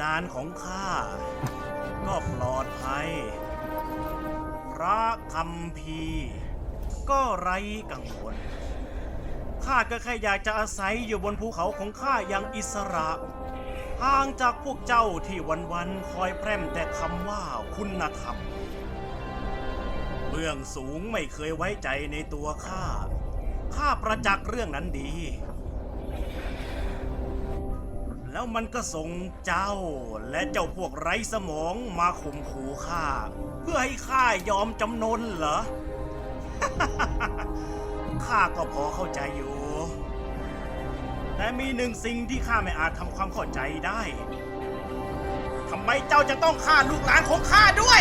จารย์ของข้า ก็ปลอดภัย พระคำพีก็ไร้กังวล ข้าก็แค่อยากจะอาศัยอยู่บนภูเขาของข้าอย่างอิสระ ห่างจากพวกเจ้าที่วันๆคอยแพร่มแต่คำว่าคุณธรรม เบื้องสูงไม่เคยไว้ใจในตัวข้า ข้าประจักษ์เรื่องนั้นดี แล้วมันก็ส่งเจ้า และเจ้าพวกไร้สมองมาข่มขู่ข้า เพื่อให้ข้ายอมจำนนเหรอ ข้าก็พอเข้าใจอยู่ แต่มีหนึ่งสิ่งที่ข้าไม่อาจทำความเข้าใจได้ทำไมเจ้าจะต้องฆ่าลูกหลานของข้าด้วย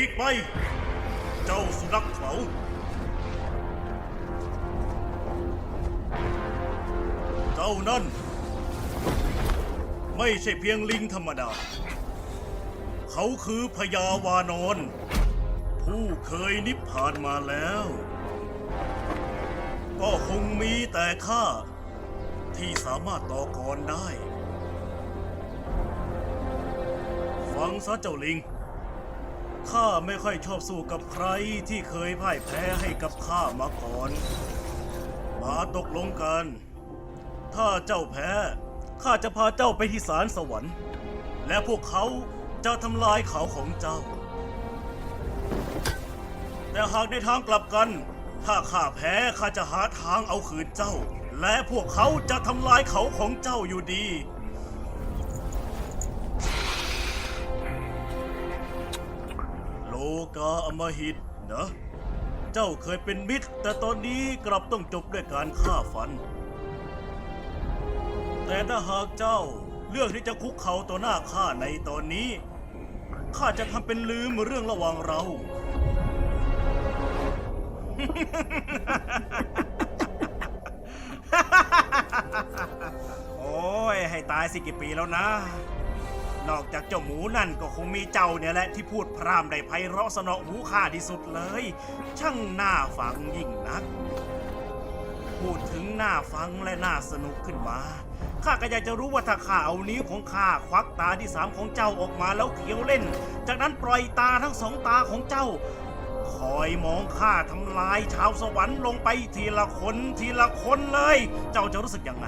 ลีกไป เจ้าสุนัขเขาเจ้านั่น ไม่ใช่เพียงลิงธรรมดา เขาคือพญาวานอน ผู้เคยนิพพานมาแล้ว ก็คงมีแต่ข้าที่สามารถต่อกรได้ ฟังซะเจ้าลิง ข้าไม่ค่อยชอบสู้กับใครที่เคยพ่ายแพ้ให้กับข้ามาก่อน มาตกลงกัน ถ้าเจ้าแพ้ ข้าจะพาเจ้าไปที่ศาลสวรรค์ และพวกเขาจะทำลายเขาของเจ้า แต่หากในทางกลับกัน ถ้าข้าแพ้ข้าจะหาทางเอาคืนเจ้า และพวกเขาจะทำลายเขาของเจ้าอยู่ดี กาอมหิตนะ เจ้าเคยเป็นมิตร แต่ตอนนี้กลับต้องจบด้วยการฆ่าฟัน แต่ถ้าหากเจ้าเลือกที่จะคุกเข่าต่อหน้าข้าในตอนนี้ ข้าจะทำเป็นลืมเรื่องระหว่างเรา โอ้ย ให้ตายสิกี่ปีแล้วนะ นอกจากเจ้าหมูนั่นก็คงมีเจ้าเนี่ยแหละที่พูดพร่ำได้ไพเราะสนอหูข้าที่สุดเลย ช่างน่าฟังยิ่งนัก พูดถึงน่าฟังและน่าสนุกขึ้นมาข้าก็อยากจะรู้ว่าถ้าข้าเอานิ้วของข้าควักตาที่สามของเจ้าออกมาแล้วเขียวเล่น จากนั้นปล่อยตาทั้งสองตาของเจ้า คอยมองข้าทำลายชาวสวรรค์ลงไปทีละคนทีละคนเลย เจ้าจะรู้สึกยังไง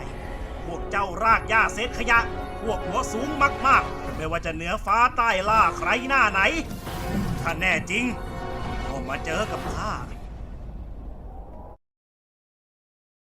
พวกเจ้ารากหญ้าเศษขยะ พวกหัวสูงมากๆ ไม่ว่าจะเหนือฟ้าใต้ล่าใครหน้าไหน ถ้าแน่จริงก็มาเจอกับข้า